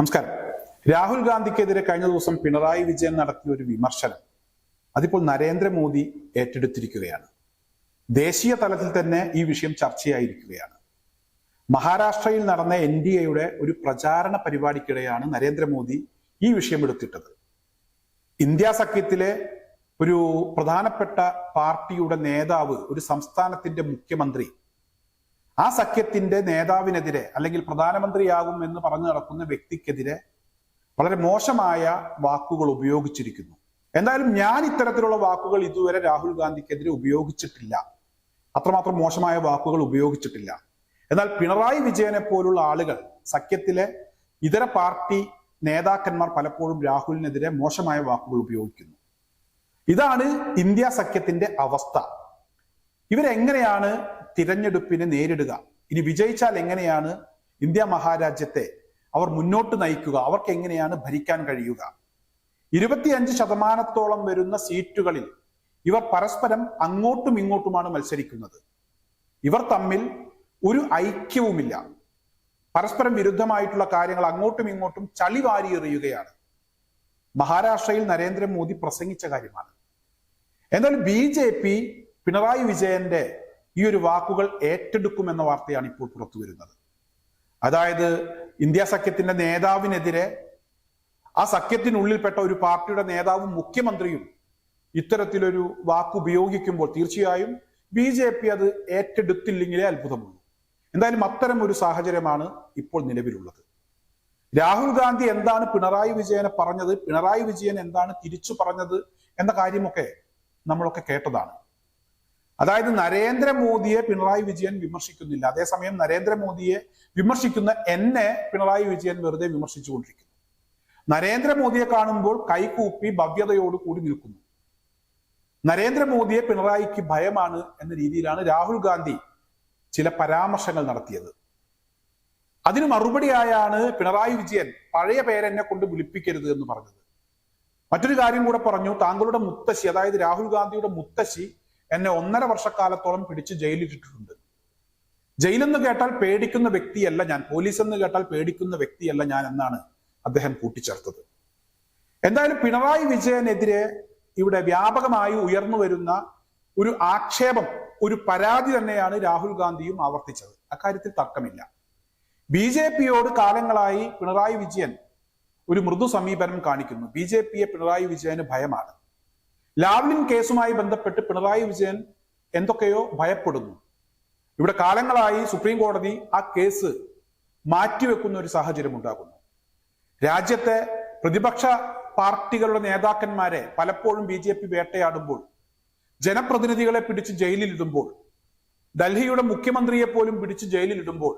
നമസ്കാരം. രാഹുൽ ഗാന്ധിക്കെതിരെ കഴിഞ്ഞ ദിവസം പിണറായി വിജയൻ നടത്തിയ ഒരു വിമർശനം അതിപ്പോൾ നരേന്ദ്രമോദി ഏറ്റെടുത്തിരിക്കുകയാണ്. ദേശീയ തലത്തിൽ തന്നെ ഈ വിഷയം ചർച്ചയായിരിക്കുകയാണ്. മഹാരാഷ്ട്രയിൽ നടന്ന എൻ ഡി എയുടെ ഒരു പ്രചാരണ പരിപാടിക്കിടെയാണ് നരേന്ദ്രമോദി ഈ വിഷയം എടുത്തിട്ടത്. ഇന്ത്യ സഖ്യത്തിലെ ഒരു പ്രധാനപ്പെട്ട പാർട്ടിയുടെ നേതാവ് ഒരു സംസ്ഥാനത്തിന്റെ മുഖ്യമന്ത്രി ആ സഖ്യത്തിന്റെ നേതാവിനെതിരെ അല്ലെങ്കിൽ പ്രധാനമന്ത്രിയാകും എന്ന് പറഞ്ഞു നടക്കുന്ന വ്യക്തിക്കെതിരെ വളരെ മോശമായ വാക്കുകൾ ഉപയോഗിച്ചിരിക്കുന്നു. എന്തായാലും ഞാൻ ഇത്തരത്തിലുള്ള വാക്കുകൾ ഇതുവരെ രാഹുൽ ഗാന്ധിക്കെതിരെ ഉപയോഗിച്ചിട്ടില്ല. അത്രമാത്രം മോശമായ വാക്കുകൾ ഉപയോഗിച്ചിട്ടില്ല. എന്നാൽ പിണറായി വിജയനെ പോലുള്ള ആളുകൾ സഖ്യത്തിലെ ഇതര പാർട്ടി നേതാക്കന്മാർ പലപ്പോഴും രാഹുലിനെതിരെ മോശമായ വാക്കുകൾ ഉപയോഗിക്കുന്നു. ഇതാണ് ഇന്ത്യ സഖ്യത്തിന്റെ അവസ്ഥ. ഇവരെങ്ങനെയാണ് തിരഞ്ഞെടുപ്പിനെ നേരിടുക. ഇനി വിജയിച്ചാൽ എങ്ങനെയാണ് ഇന്ത്യ മഹാരാജ്യത്തെ അവർ മുന്നോട്ട് നയിക്കുക? അവർക്ക് എങ്ങനെയാണ് ഭരിക്കാൻ കഴിയുക? ഇരുപത്തിയഞ്ച് ശതമാനത്തോളം വരുന്ന സീറ്റുകളിൽ ഇവർ പരസ്പരം അങ്ങോട്ടും ഇങ്ങോട്ടുമാണ് മത്സരിക്കുന്നത്. ഇവർ തമ്മിൽ ഒരു ഐക്യവുമില്ല. പരസ്പരം വിരുദ്ധമായിട്ടുള്ള കാര്യങ്ങൾ അങ്ങോട്ടും ഇങ്ങോട്ടും ചളി വാരി എറിയുകയാണ് മഹാരാഷ്ട്രയിൽ നരേന്ദ്രമോദി പ്രസംഗിച്ച കാര്യമാണ്. എന്നാൽ ബി ജെ പി പിണറായി വിജയന്റെ ഈ ഒരു വാക്കുകൾ ഏറ്റെടുക്കുമെന്ന വാർത്തയാണ് ഇപ്പോൾ പുറത്തു വരുന്നത്. അതായത് ഇന്ത്യ സഖ്യത്തിന്റെ നേതാവിനെതിരെ ആ സഖ്യത്തിനുള്ളിൽപ്പെട്ട ഒരു പാർട്ടിയുടെ നേതാവും മുഖ്യമന്ത്രിയും ഇത്തരത്തിലൊരു വാക്ക് ഉപയോഗിക്കുമ്പോൾ തീർച്ചയായും ബി ജെ പി അത് ഏറ്റെടുത്തില്ലെങ്കിലേ അത്ഭുതമുള്ളൂ. എന്തായാലും അത്തരം ഒരു സാഹചര്യമാണ് ഇപ്പോൾ നിലവിലുള്ളത്. രാഹുൽ ഗാന്ധി എന്താണ് പിണറായി വിജയനെ പറഞ്ഞത് പിണറായി വിജയൻ എന്താണ് തിരിച്ചു പറഞ്ഞത് എന്ന കാര്യമൊക്കെ നമ്മളൊക്കെ കേട്ടതാണ്. അതായത് നരേന്ദ്രമോദിയെ പിണറായി വിജയൻ വിമർശിക്കുന്നില്ല. അതേസമയം നരേന്ദ്രമോദിയെ വിമർശിക്കുന്ന എന്നെ പിണറായി വിജയൻ വെറുതെ വിമർശിച്ചുകൊണ്ടിരിക്കുന്നു. നരേന്ദ്രമോദിയെ കാണുമ്പോൾ കൈകൂപ്പി ഭവ്യതയോട് കൂടി നിൽക്കുന്നു. നരേന്ദ്രമോദിയെ പിണറായിക്ക് ഭയമാണ് എന്ന രീതിയിലാണ് രാഹുൽ ഗാന്ധി ചില പരാമർശങ്ങൾ നടത്തിയത്. അതിന് മറുപടിയായാണ് പിണറായി വിജയൻ പഴയ പേരെന്നെ കൊണ്ട് വിളിപ്പിക്കരുത് എന്ന് പറഞ്ഞത്. മറ്റൊരു കാര്യം കൂടെ പറഞ്ഞു താങ്കളുടെ മുത്തശ്ശി അതായത് രാഹുൽ ഗാന്ധിയുടെ മുത്തശ്ശി എന്നെ ഒന്നര വർഷക്കാലത്തോളം പിടിച്ച് ജയിലിട്ടിട്ടുണ്ട് ജയിലെന്ന് കേട്ടാൽ പേടിക്കുന്ന വ്യക്തിയല്ല ഞാൻ. പോലീസ് എന്ന് കേട്ടാൽ പേടിക്കുന്ന വ്യക്തിയല്ല ഞാൻ എന്നാണ് അദ്ദേഹം കൂട്ടിച്ചേർത്തത്. എന്തായാലും പിണറായി വിജയനെതിരെ ഇവിടെ വ്യാപകമായി ഉയർന്നു വരുന്ന ഒരു ആക്ഷേപം ഒരു പരാതി തന്നെയാണ് രാഹുൽ ഗാന്ധിയും ആവർത്തിച്ചത്. അക്കാര്യത്തിൽ തർക്കമില്ല. ബി ജെ പിയോട് കാലങ്ങളായി പിണറായി വിജയൻ ഒരു മൃദു സമീപനം കാണിക്കുന്നു. ബി ജെ പിയെ പിണറായി വിജയന് ഭയമാണ്. ലാവ്ലിൻ കേസുമായി ബന്ധപ്പെട്ട് പിണറായി വിജയൻ എന്തൊക്കെയോ ഭയപ്പെടുന്നു. ഇവിടെ കാലങ്ങളായി സുപ്രീം കോടതി ആ കേസ് മാറ്റിവെക്കുന്ന ഒരു സാഹചര്യം ഉണ്ടാകുന്നു. രാജ്യത്തെ പ്രതിപക്ഷ പാർട്ടികളുടെ നേതാക്കന്മാരെ പലപ്പോഴും ബി ജെ പി വേട്ടയാടുമ്പോൾ ജനപ്രതിനിധികളെ പിടിച്ച് ജയിലിലിടുമ്പോൾ ഡൽഹിയുടെ മുഖ്യമന്ത്രിയെ പോലും പിടിച്ച് ജയിലിലിടുമ്പോൾ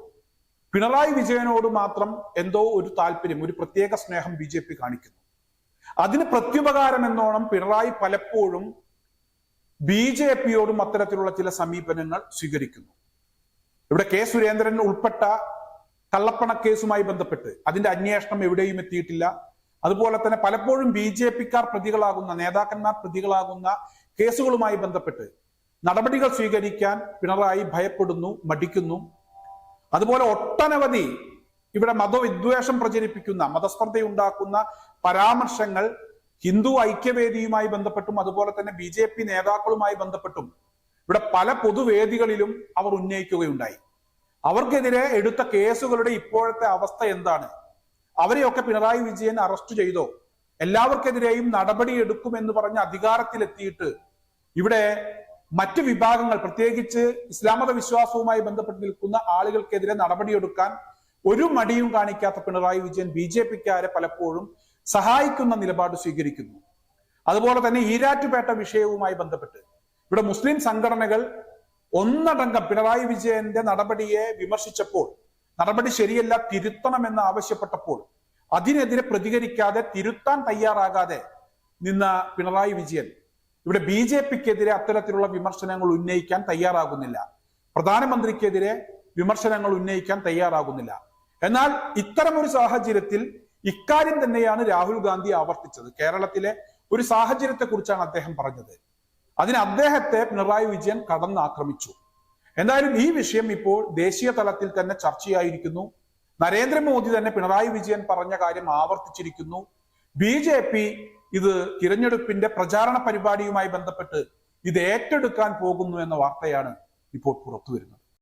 പിണറായി വിജയനോട് മാത്രം എന്തോ ഒരു താല്പര്യം ഒരു പ്രത്യേക സ്നേഹം ബി കാണിക്കുന്നു. അതിന് പ്രത്യുപകാരം എന്നോണം പിണറായി പലപ്പോഴും ബി ജെ പിയോടും അത്തരത്തിലുള്ള ചില സമീപനങ്ങൾ സ്വീകരിക്കുന്നു. ഇവിടെ കെ സുരേന്ദ്രൻ ഉൾപ്പെട്ട കള്ളപ്പണ കേസുമായി ബന്ധപ്പെട്ട് അതിന്റെ അന്വേഷണം എവിടെയും എത്തിയിട്ടില്ല. അതുപോലെ തന്നെ പലപ്പോഴും ബി ജെ പിക്കാർ പ്രതികളാകുന്ന നേതാക്കന്മാർ പ്രതികളാകുന്ന കേസുകളുമായി ബന്ധപ്പെട്ട് നടപടികൾ സ്വീകരിക്കാൻ പിണറായി ഭയപ്പെടുന്നു മടിക്കുന്നു. അതുപോലെ ഒട്ടനവധി ഇവിടെ മതവിദ്വേഷം പ്രചരിപ്പിക്കുന്ന മതസ്പർദ്ധയുണ്ടാക്കുന്ന പരാമർശങ്ങൾ ഹിന്ദു ഐക്യവേദിയുമായി ബന്ധപ്പെട്ടും അതുപോലെ തന്നെ ബി ജെ പി നേതാക്കളുമായി ബന്ധപ്പെട്ടും ഇവിടെ പല പൊതുവേദികളിലും അവർ ഉന്നയിക്കുകയുണ്ടായി. അവർക്കെതിരെ എടുത്ത കേസുകളുടെ ഇപ്പോഴത്തെ അവസ്ഥ എന്താണ്? അവരെയൊക്കെ പിണറായി വിജയൻ അറസ്റ്റ് ചെയ്തോ? എല്ലാവർക്കെതിരെയും നടപടി എടുക്കുമെന്ന് പറഞ്ഞ് അധികാരത്തിലെത്തിയിട്ട് ഇവിടെ മറ്റ് വിഭാഗങ്ങൾ പ്രത്യേകിച്ച് ഇസ്ലാമത വിശ്വാസവുമായി ബന്ധപ്പെട്ട് നിൽക്കുന്ന ആളുകൾക്കെതിരെ നടപടിയെടുക്കാൻ ഒരു മടിയും കാണിക്കാത്ത പിണറായി വിജയൻ ബി ജെ പിക്കാരെ പലപ്പോഴും സഹായിക്കുന്ന നിലപാട് സ്വീകരിക്കുന്നു. അതുപോലെ തന്നെ ഈരാറ്റുപേട്ട വിഷയവുമായി ബന്ധപ്പെട്ട് ഇവിടെ മുസ്ലിം സംഘടനകൾ ഒന്നടങ്കം പിണറായി വിജയന്റെ നടപടിയെ വിമർശിച്ചപ്പോൾ നടപടി ശരിയല്ല തിരുത്തണമെന്ന് ആവശ്യപ്പെട്ടപ്പോൾ അതിനെതിരെ പ്രതികരിക്കാതെ തിരുത്താൻ തയ്യാറാകാതെ നിന്ന പിണറായി വിജയൻ ഇവിടെ ബി ജെ പിക്കെതിരെ അത്തരത്തിലുള്ള വിമർശനങ്ങൾ ഉന്നയിക്കാൻ തയ്യാറാകുന്നില്ല. പ്രധാനമന്ത്രിക്കെതിരെ വിമർശനങ്ങൾ ഉന്നയിക്കാൻ തയ്യാറാകുന്നില്ല. എന്നാൽ ഇത്തരമൊരു സാഹചര്യത്തിൽ ഇക്കാര്യം തന്നെയാണ് രാഹുൽ ഗാന്ധി ആവർത്തിച്ചത്. കേരളത്തിലെ ഒരു സാഹചര്യത്തെ കുറിച്ചാണ് അദ്ദേഹം പറഞ്ഞത്. അതിന് അദ്ദേഹത്തെ പിണറായി വിജയൻ കടന്നാക്രമിച്ചു. എന്തായാലും ഈ വിഷയം ഇപ്പോൾ ദേശീയ തലത്തിൽ തന്നെ ചർച്ചയായിരിക്കുന്നു. നരേന്ദ്രമോദി തന്നെ പിണറായി വിജയൻ പറഞ്ഞ കാര്യം ആവർത്തിച്ചിരിക്കുന്നു. ബി ജെ പി ഇത് തിരഞ്ഞെടുപ്പിന്റെ പ്രചാരണ പരിപാടിയുമായി ബന്ധപ്പെട്ട് ഇത് ഏറ്റെടുക്കാൻ പോകുന്നു എന്ന വാർത്തയാണ് ഇപ്പോൾ പുറത്തു വരുന്നത്